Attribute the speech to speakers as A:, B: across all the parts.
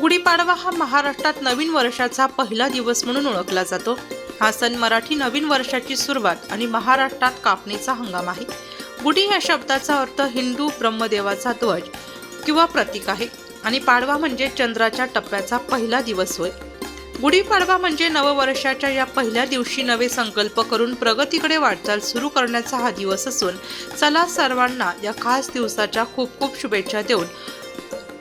A: गुढीपाडवा हा महाराष्ट्रात नवीन वर्षाचा पहिला दिवस म्हणून ओळखला जातो. हा सण मराठी नवीन वर्षाची सुरुवात आणि महाराष्ट्रात कापणीचा हंगाम आहे. गुढी या शब्दाचा अर्थ हिंदू ब्रह्मदेवाचा ध्वज किंवा प्रतीक आहे आणि पाडवा म्हणजे चंद्राच्या टप्प्याचा पहिला दिवस होय. गुढीपाडवा म्हणजे नववर्षाच्या या पहिल्या दिवशी नवे संकल्प करून प्रगतीकडे वाटचाल सुरू करण्याचा हा दिवस असून चला सर्वांना या खास दिवसाच्या खूप खूप शुभेच्छा देऊन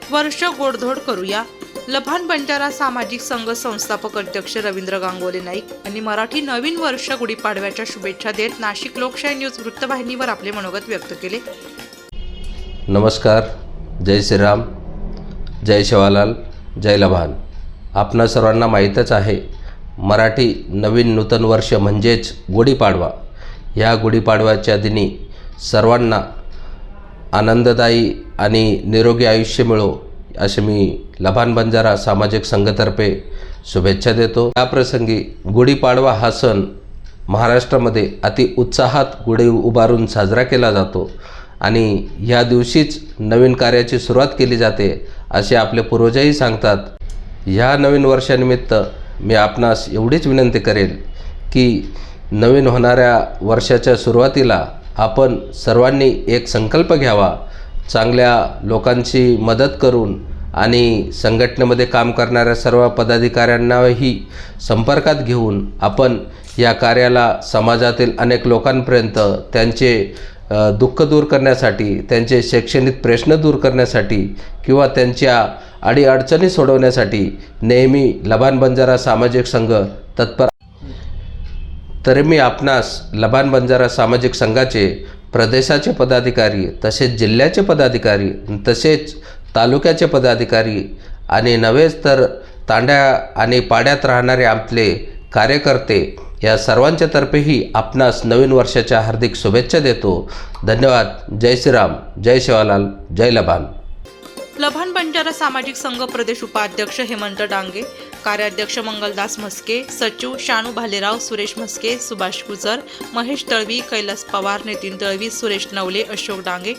A: वर्ष गोडधोड करूया. लभान बंजारा सामाजिक संघ संस्थापक अध्यक्ष रवींद्र गांगोले नाईक यांनी मराठी नवीन वर्ष गुढीपाडव्याच्या शुभेच्छा देत नाशिक लोकशाही न्यूज वृत्तवाहिनीवर आपले मनोगत व्यक्त केले.
B: नमस्कार. जय श्रीराम. जय शिवालाल. जय लभान. आपणा सर्वांना माहीतच आहे मराठी नवीन नूतन वर्ष म्हणजेच गुढीपाडवा. ह्या गुढीपाडव्याच्या दिनी सर्वांना आनंददायी आणि निरोगी आयुष्य मिळो. असे मी लभान बंजारा सामाजिक संघातर्फे शुभेच्छा देतो. याप्रसंगी गुढीपाडवा हा सण महाराष्ट्रामध्ये अति उत्साहात गुढी उभारून साजरा केला जातो आणि ह्या दिवशीच नवीन कार्याची सुरुवात केली जाते असे आपले पूर्वजही सांगतात. ह्या नवीन वर्षानिमित्त मी आपणास एवढीच विनंती करेल की नवीन होणाऱ्या वर्षाच्या सुरुवातीला आपण सर्वांनी एक संकल्प घ्यावा चांगल्या लोकांची मदत करून आणि संघटनेमध्ये काम करणाऱ्या सर्व पदाधिकाऱ्यांनाही संपर्कात घेऊन आपण या कार्याला समाजातील अनेक लोकांपर्यंत त्यांचे दुःख दूर करण्यासाठी त्यांचे शैक्षणिक प्रश्न दूर करण्यासाठी किंवा त्यांच्या अडीअडचणी सोडवण्यासाठी नेहमी लबान बंजारा सामाजिक संघ तत्पर तरी मी आपणास लबान बंजारा सामाजिक संघाचे प्रदेशाचे पदाधिकारी तसेच जिल्ह्याचे पदाधिकारी तसेच तालुक्याचे पदाधिकारी आणि नव्हेच तर तांड्या आणि पाड्यात राहणारे आपले कार्यकर्ते या सर्वांच्या तर्फेही आपणास नवीन वर्षाच्या हार्दिक शुभेच्छा देतो. धन्यवाद. जय श्रीराम. जय शिवालाल. जय लबान.
A: लभान बंजारा सामाजिक संघ प्रदेश उपाध्यक्ष हेमंत डांगे कार्याध्यक्ष मंगलदास म्हस्के सचिव शानू भालेराव सुरेश म्हस्के सुभाष गुजर महेश तळवी कैलास पवार नितीन तळवी सुरेश नवले अशोक डांगे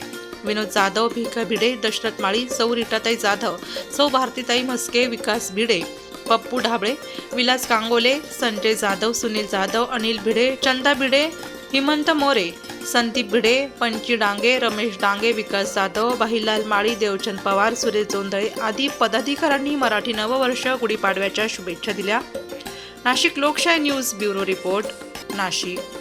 A: विनोद जाधव भिका भिडे दशरथ माळी सौ रिटाताई जाधव सौ भारतीताई म्हस्के विकास भिडे पप्पू ढाबळे विलास गांगोले संजय जाधव सुनील जाधव अनिल भिडे चंदा भिडे हिमंत मोरे संदीप भिडे पंची डांगे रमेश डांगे विकास जाधव बाहिलाल माळी देवचंद पवार सुरेश जोंधळे आदी पदाधिकाऱ्यांनी मराठी नववर्ष गुढीपाडव्याच्या शुभेच्छा दिल्या. नाशिक लोकशाही न्यूज ब्युरो रिपोर्ट नाशिक.